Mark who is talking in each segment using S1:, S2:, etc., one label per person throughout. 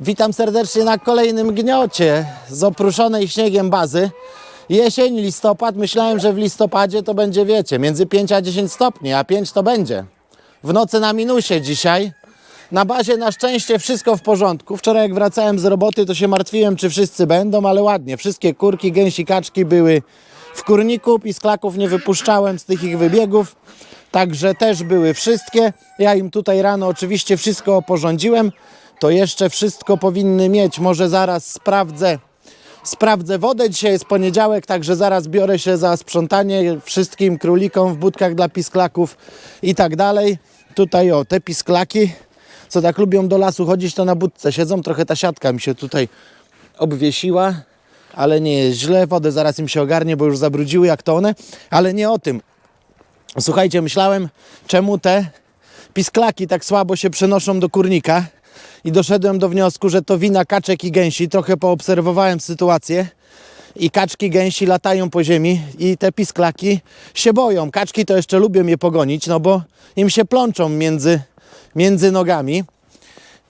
S1: Witam serdecznie na kolejnym gniocie z opruszonej śniegiem bazy. Jesień, listopad. Myślałem, że w listopadzie to będzie, wiecie, między 5 a 10 stopni, a 5 to będzie. W nocy na minusie dzisiaj. Na bazie na szczęście wszystko w porządku. Wczoraj jak wracałem z roboty, to się martwiłem, czy wszyscy będą, ale ładnie. Wszystkie kurki, gęsi, kaczki były w kurniku. Pisklaków nie wypuszczałem z tych ich wybiegów. Także też były wszystkie. Ja im tutaj rano oczywiście wszystko oporządziłem. To jeszcze wszystko powinny mieć. Może zaraz sprawdzę. Sprawdzę wodę. Dzisiaj jest poniedziałek, także zaraz biorę się za sprzątanie wszystkim królikom w budkach dla pisklaków i tak dalej. Tutaj o, te pisklaki, co tak lubią do lasu chodzić, to na budce siedzą. Trochę ta siatka mi się tutaj obwiesiła, ale nie jest źle. Wodę zaraz im się ogarnie, bo już zabrudziły jak to one. Ale nie o tym. Słuchajcie, myślałem, czemu te pisklaki tak słabo się przenoszą do kurnika i doszedłem do wniosku, że to wina kaczek i gęsi. Trochę poobserwowałem sytuację i kaczki, gęsi latają po ziemi i te pisklaki się boją. Kaczki to jeszcze lubią je pogonić, no bo im się plączą między, między nogami.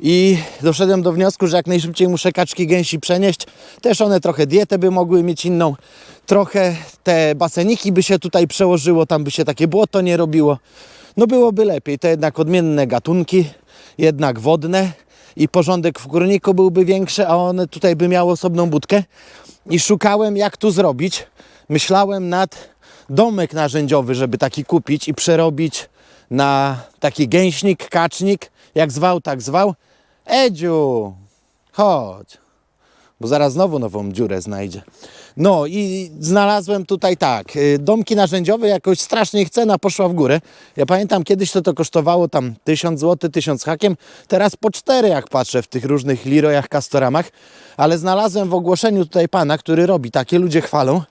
S1: I doszedłem do wniosku, że jak najszybciej muszę kaczki gęsi przenieść. Też one trochę dietę by mogły mieć inną. Trochę te baseniki by się tutaj przełożyło, tam by się takie błoto nie robiło. No byłoby lepiej. To jednak odmienne gatunki, jednak wodne i porządek w górniku byłby większy, a one tutaj by miały osobną budkę. I szukałem jak tu zrobić. Myślałem nad domek narzędziowy, żeby taki kupić i przerobić na taki gęśnik, kacznik, jak zwał, tak zwał. Edziu, chodź, bo zaraz znowu nową dziurę znajdzie. No i znalazłem tutaj tak, y, domki narzędziowe, jakoś strasznie cena poszła w górę. Ja pamiętam kiedyś to to kosztowało tam 1000 zł, 1000 hakiem, teraz po 4 jak patrzę w tych różnych Leroyach, Castoramach, ale znalazłem w ogłoszeniu tutaj pana, który robi takie, ludzie chwalą.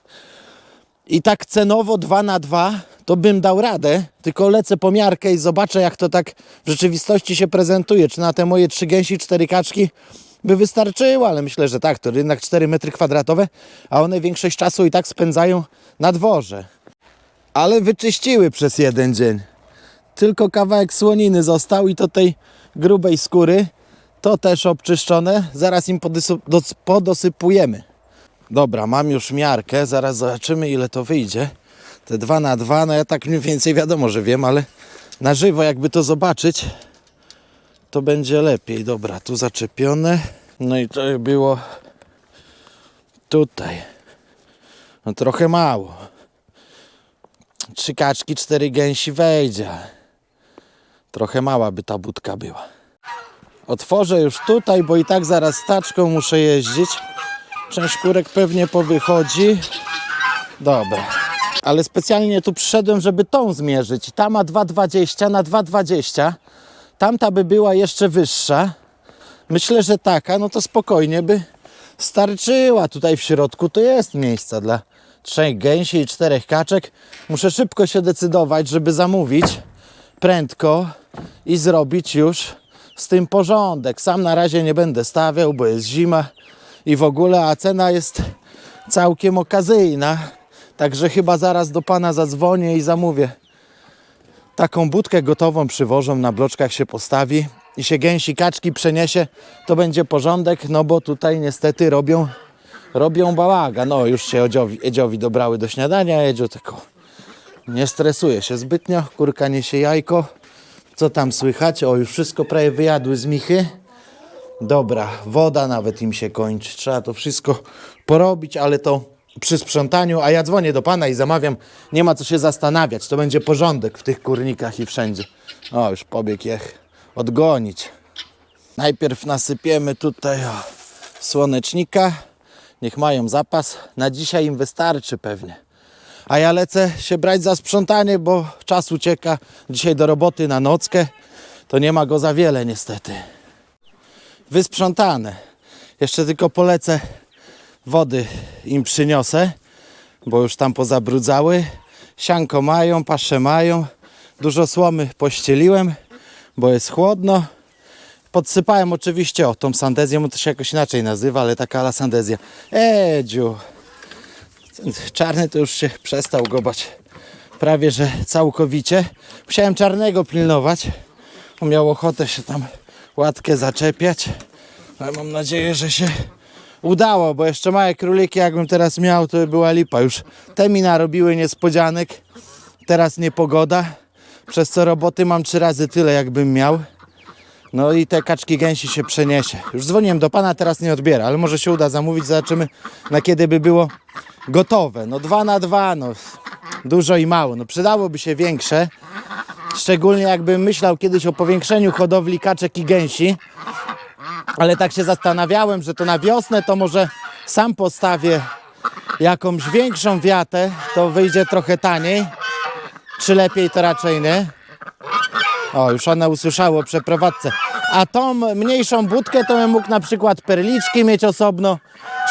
S1: I tak cenowo 2 na 2 to bym dał radę, tylko lecę po miarkę i zobaczę jak to tak w rzeczywistości się prezentuje. Czy na te moje trzy gęsi, cztery kaczki by wystarczyło, ale myślę, że tak, to jednak 4 metry kwadratowe, a one większość czasu i tak spędzają na dworze. Ale wyczyściły przez jeden dzień. Tylko kawałek słoniny został i to tej grubej skóry. To też obczyszczone. Zaraz im podosypujemy. Dobra, mam już miarkę, zaraz zobaczymy ile to wyjdzie. Te dwa na dwa, no ja tak mniej więcej wiadomo, że wiem, ale na żywo jakby to zobaczyć, to będzie lepiej. Dobra, tu zaczepione. No i to było tutaj. No trochę mało. Trzy kaczki, cztery gęsi wejdzie. Trochę mała by ta budka była. Otworzę już tutaj, bo i tak zaraz taczką muszę jeździć. Część kurek pewnie powychodzi. Dobra. Ale specjalnie tu przyszedłem, żeby tą zmierzyć. Ta ma 2,20 na 2,20. Tamta by była jeszcze wyższa. Myślę, że taka, no to spokojnie by starczyła. Tutaj w środku to jest miejsca dla trzech gęsi i czterech kaczek. Muszę szybko się decydować, żeby zamówić prędko i zrobić już z tym porządek. Sam na razie nie będę stawiał, bo jest zima i w ogóle, a cena jest całkiem okazyjna. Także chyba zaraz do pana zadzwonię i zamówię. Taką budkę gotową przywożą, na bloczkach się postawi i się gęsi, kaczki przeniesie, to będzie porządek, no bo tutaj niestety robią, robią bałagan. No już się Edziowi, Edziowi dobrały do śniadania, Edzio tylko nie stresuje się zbytnio, kurka niesie jajko. Co tam słychać? O, już wszystko prawie wyjadły z michy. Dobra, woda nawet im się kończy. Trzeba to wszystko porobić, ale to przy sprzątaniu. A ja dzwonię do pana i zamawiam. Nie ma co się zastanawiać. To będzie porządek w tych kurnikach i wszędzie. O, już pobiegł ich odgonić. Najpierw nasypiemy tutaj o, słonecznika. Niech mają zapas. Na dzisiaj im wystarczy pewnie. A ja lecę się brać za sprzątanie, bo czas ucieka. Dzisiaj do roboty na nockę. To nie ma go za wiele niestety wysprzątane. Jeszcze tylko polecę wody im przyniosę, bo już tam pozabrudzały. Sianko mają, pasze mają. Dużo słomy pościeliłem, bo jest chłodno. Podsypałem oczywiście o tą sandezję, bo to się jakoś inaczej nazywa, ale taka ala sandezja. Edziu, czarny to już się przestał gobać prawie że całkowicie. Musiałem czarnego pilnować, miał ochotę się tam łatkę zaczepiać. Ale mam nadzieję, że się udało, bo jeszcze małe króliki, jakbym teraz miał, to by była lipa. Już te mi narobiły niespodzianek. Teraz niepogoda, przez co roboty mam trzy razy tyle, jakbym miał. No i te kaczki gęsi się przeniesie. Już dzwoniłem do pana, teraz nie odbiera, ale może się uda zamówić, zobaczymy na kiedy by było gotowe. No dwa na dwa, no dużo i mało. No przydałoby się większe, szczególnie jakbym myślał kiedyś o powiększeniu hodowli kaczek i gęsi. Ale tak się zastanawiałem, że to na wiosnę to może sam postawię jakąś większą wiatę, to wyjdzie trochę taniej. Czy lepiej to raczej nie? O, już one usłyszało o przeprowadzce. A tą mniejszą budkę to bym mógł na przykład perliczki mieć osobno,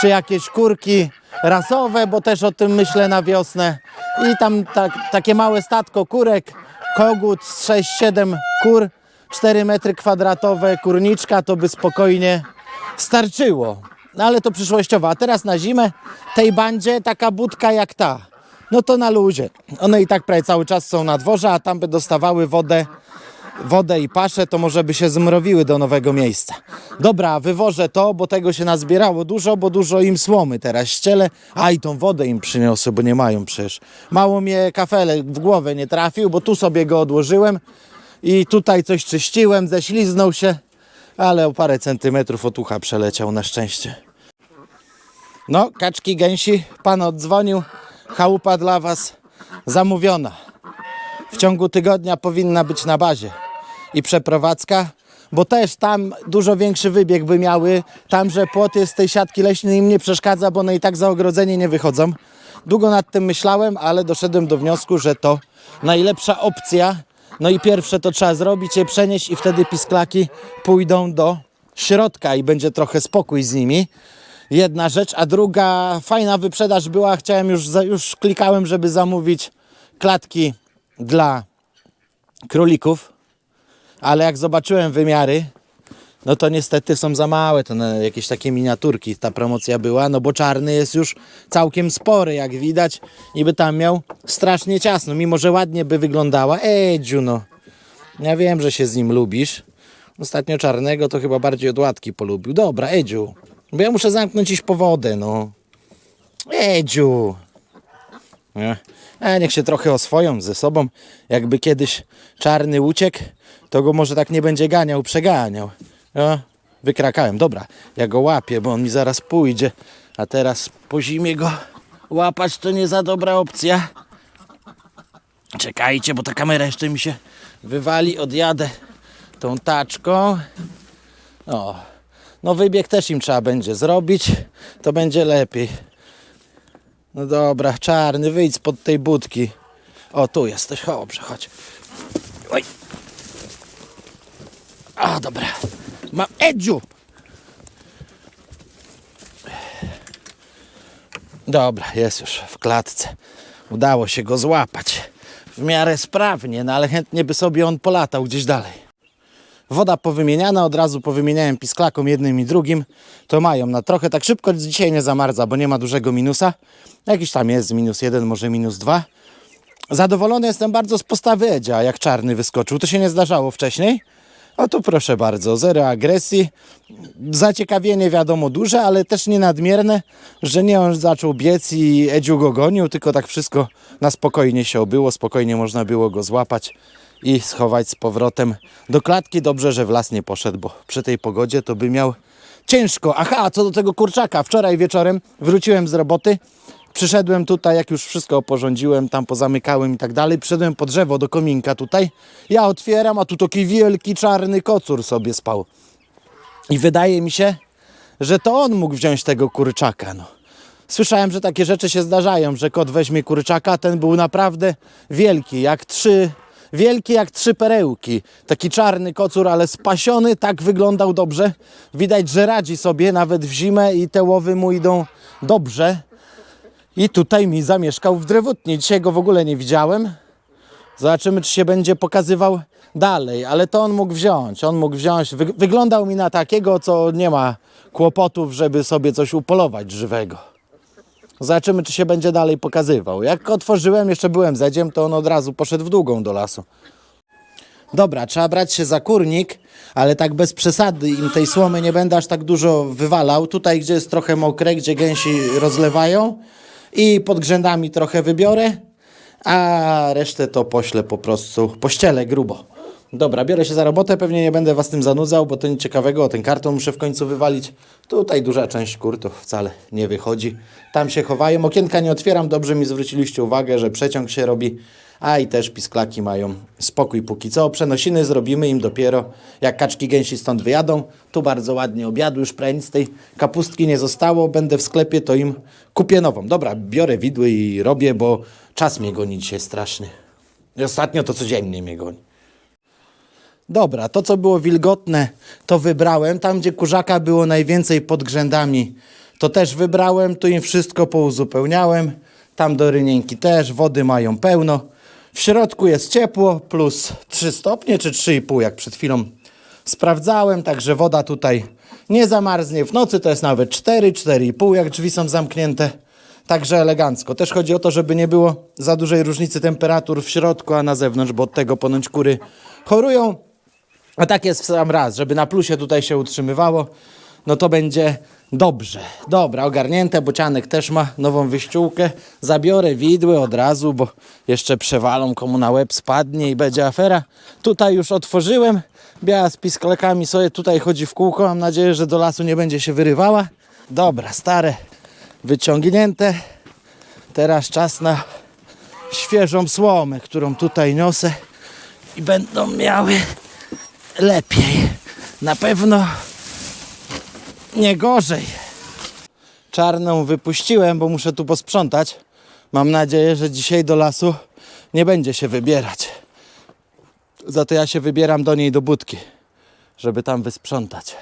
S1: czy jakieś kurki rasowe, bo też o tym myślę na wiosnę. I tam tak, takie małe statko kurek, kogut z 6-7 kur, 4 metry kwadratowe, kurniczka to by spokojnie starczyło. No ale to przyszłościowo. A teraz na zimę tej bandzie taka budka jak ta. No to na luzie. One i tak prawie cały czas są na dworze, a tam by dostawały wodę wodę i paszę, to może by się zmrowiły do nowego miejsca. Dobra, wywożę to, bo tego się nazbierało dużo, bo dużo im słomy teraz ściele. A i tą wodę im przyniosę, bo nie mają przecież. Mało mnie kafelek w głowę nie trafił, bo tu sobie go odłożyłem i tutaj coś czyściłem, ześliznął się, ale o parę centymetrów od ucha przeleciał na szczęście. No, kaczki, gęsi, pan oddzwonił, chałupa dla was zamówiona w ciągu tygodnia powinna być na bazie. I przeprowadzka, bo też tam dużo większy wybieg by miały. Tam, że płot jest z tej siatki leśnej im nie przeszkadza, bo one i tak za ogrodzenie nie wychodzą. Długo nad tym myślałem, ale doszedłem do wniosku, że to najlepsza opcja. No i pierwsze to trzeba zrobić, je przenieść i wtedy pisklaki pójdą do środka i będzie trochę spokój z nimi. Jedna rzecz, a druga fajna wyprzedaż była, chciałem już, już klikałem, żeby zamówić klatki dla królików, ale jak zobaczyłem wymiary, no to niestety są za małe, to na jakieś takie miniaturki ta promocja była, no bo czarny jest już całkiem spory, jak widać, i by tam miał strasznie ciasno, mimo że ładnie by wyglądała. Edziu, no, ja wiem, że się z nim lubisz. Ostatnio czarnego to chyba bardziej od łatki polubił. Dobra, Edziu, bo ja muszę zamknąć iść po wodę, no. Edziu. Nie? A niech się trochę oswoją ze sobą. Jakby kiedyś czarny uciekł, to go może tak nie będzie ganiał, przeganiał. No, wykrakałem. Dobra, ja go łapię, bo on mi zaraz pójdzie. A teraz po zimie go łapać to nie za dobra opcja. Czekajcie, bo ta kamera jeszcze mi się wywali. Odjadę tą taczką. O, no wybieg też im trzeba będzie zrobić. To będzie lepiej. No dobra, czarny, wyjdź spod tej budki. O, tu jesteś, dobrze, chodź. Oj. A, dobra. Mam Edziu! Dobra, jest już w klatce. Udało się go złapać. W miarę sprawnie, no ale chętnie by sobie on polatał gdzieś dalej. Woda powymieniana, od razu powymieniałem pisklakom jednym i drugim. To mają na trochę, tak szybko dzisiaj nie zamarza, bo nie ma dużego minusa. Jakiś tam jest minus jeden, może minus dwa. Zadowolony jestem bardzo z postawy Edzia, jak czarny wyskoczył. To się nie zdarzało wcześniej. O tu proszę bardzo, zero agresji. Zaciekawienie wiadomo duże, ale też nie nadmierne, że nie on zaczął biec i Edziu go gonił, tylko tak wszystko na spokojnie się obyło, spokojnie można było go złapać i schować z powrotem do klatki. Dobrze, że w las nie poszedł, bo przy tej pogodzie to by miał ciężko. Aha, co do tego kurczaka, wczoraj wieczorem wróciłem z roboty, przyszedłem tutaj, jak już wszystko oporządziłem, tam pozamykałem i tak dalej, przyszedłem po drzewo do kominka tutaj, ja otwieram, a tu taki wielki czarny kocur sobie spał. I wydaje mi się, że to on mógł wziąć tego kurczaka. No. Słyszałem, że takie rzeczy się zdarzają, że kot weźmie kurczaka. Ten był naprawdę wielki, jak trzy, wielki jak trzy perełki. Taki czarny kocur, ale spasiony, tak wyglądał dobrze. Widać, że radzi sobie nawet w zimę i te łowy mu idą dobrze. I tutaj mi zamieszkał w drewutni. Dzisiaj go w ogóle nie widziałem. Zobaczymy, czy się będzie pokazywał dalej, ale to on mógł wziąć. On mógł wziąć. Wy, wyglądał mi na takiego, co nie ma kłopotów, żeby sobie coś upolować żywego. Zobaczymy, czy się będzie dalej pokazywał. Jak otworzyłem, jeszcze byłem zedziem, to on od razu poszedł w długą do lasu. Dobra, trzeba brać się za kurnik, ale tak bez przesady. Im tej słomy nie będę aż tak dużo wywalał. Tutaj, gdzie jest trochę mokre, gdzie gęsi rozlewają i pod grzędami trochę wybiorę, a resztę to poślę po prostu, pościelę grubo. Dobra, biorę się za robotę, pewnie nie będę was tym zanudzał, bo to nic ciekawego, ten karton muszę w końcu wywalić. Tutaj duża część kur to wcale nie wychodzi. Tam się chowają, okienka nie otwieram, dobrze mi zwróciliście uwagę, że przeciąg się robi, a i też pisklaki mają spokój póki co. Przenosiny zrobimy im dopiero, jak kaczki gęsi stąd wyjadą. Tu bardzo ładnie obiadu, już prawie nic tej kapustki nie zostało, będę w sklepie, to im kupię nową. Dobra, biorę widły i robię, bo czas mnie goni dzisiaj straszny. I ostatnio to codziennie mnie goni. Dobra, to co było wilgotne, to wybrałem. Tam, gdzie kurzaka było najwięcej pod grzędami, to też wybrałem. Tu im wszystko pouzupełniałem. Tam do rynienki też, wody mają pełno. W środku jest ciepło, plus 3 stopnie czy 3,5, jak przed chwilą sprawdzałem. Także woda tutaj nie zamarznie. W nocy to jest nawet 4, 4,5, jak drzwi są zamknięte. Także elegancko. Też chodzi o to, żeby nie było za dużej różnicy temperatur w środku, a na zewnątrz, bo od tego ponoć kury chorują. A tak jest w sam raz, żeby na plusie tutaj się utrzymywało, no to będzie dobrze. Dobra, ogarnięte, bocianek też ma nową wyściółkę. Zabiorę widły od razu, bo jeszcze przewalą komu na łeb spadnie i będzie afera. Tutaj już otworzyłem. Biała z pisklakami sobie tutaj chodzi w kółko. Mam nadzieję, że do lasu nie będzie się wyrywała. Dobra, stare wyciągnięte. Teraz czas na świeżą słomę, którą tutaj niosę i będą miały lepiej. Na pewno nie gorzej. Czarną wypuściłem, bo muszę tu posprzątać. Mam nadzieję, że dzisiaj do lasu nie będzie się wybierać. Za to ja się wybieram do niej do budki, żeby tam wysprzątać.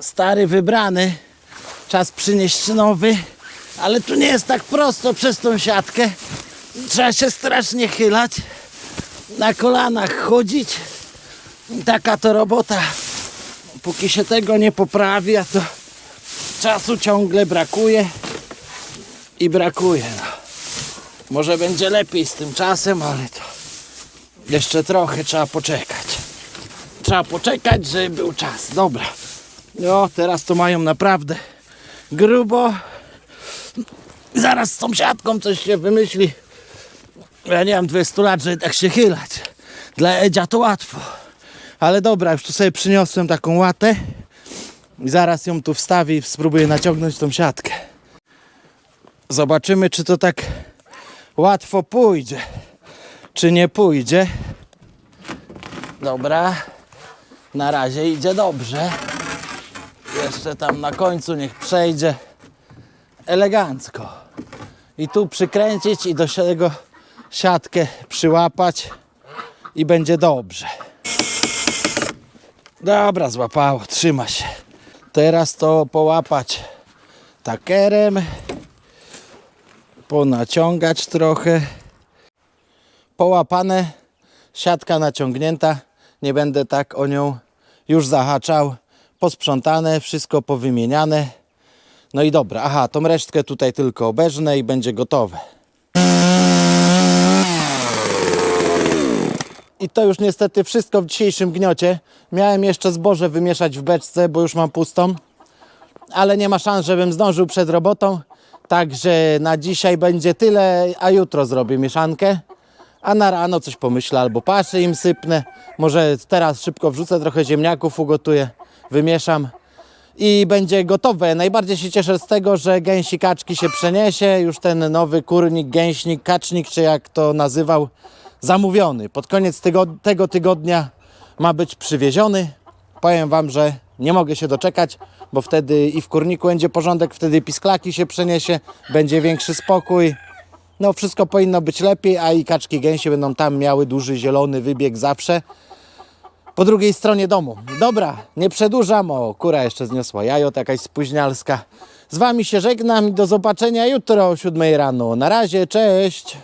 S1: Stary wybrany, czas przynieść nowy, ale tu nie jest tak prosto przez tą siatkę. Trzeba się strasznie chylać, na kolanach chodzić. Taka to robota. Póki się tego nie poprawi, a to czasu ciągle brakuje i brakuje. No. Może będzie lepiej z tym czasem, ale to jeszcze trochę trzeba poczekać. Trzeba poczekać, żeby był czas. Dobra. No, teraz to mają naprawdę grubo. Zaraz z tą siatką coś się wymyśli. Ja nie mam 200 lat, żeby tak się chylać. Dla Edzia to łatwo. Ale dobra, już tu sobie przyniosłem taką łatę i zaraz ją tu wstawię i spróbuję naciągnąć tą siatkę. Zobaczymy, czy to tak łatwo pójdzie, czy nie pójdzie. Dobra, na razie idzie dobrze. Jeszcze tam na końcu niech przejdzie elegancko. I tu przykręcić i do tego siatkę przyłapać i będzie dobrze. Dobra, złapało, trzyma się. Teraz to połapać takerem, ponaciągać trochę. Połapane, siatka naciągnięta, nie będę tak o nią już zahaczał. Posprzątane, wszystko powymieniane. No i dobra, aha, tą resztkę tutaj tylko obejrzę i będzie gotowe. I to już niestety wszystko w dzisiejszym gniocie. Miałem jeszcze zboże wymieszać w beczce, bo już mam pustą. Ale nie ma szans, żebym zdążył przed robotą. Także na dzisiaj będzie tyle, a jutro zrobię mieszankę. A na rano coś pomyślę, albo paszę im sypnę. Może teraz szybko wrzucę trochę ziemniaków, ugotuję, wymieszam i będzie gotowe. Najbardziej się cieszę z tego, że gęsi kaczki się przeniesie. Już ten nowy kurnik, gęśnik, kacznik, czy jak to nazywał, zamówiony. Pod koniec tygo- tego tygodnia ma być przywieziony. Powiem Wam, że nie mogę się doczekać, bo wtedy i w kurniku będzie porządek, wtedy pisklaki się przeniesie, będzie większy spokój. No wszystko powinno być lepiej, a i kaczki gęsi będą tam miały duży zielony wybieg zawsze po drugiej stronie domu. Dobra, nie przedłużam. O, kura jeszcze zniosła jajo, jakaś spóźnialska. Z Wami się żegnam i do zobaczenia jutro o 7 rano. Na razie, cześć!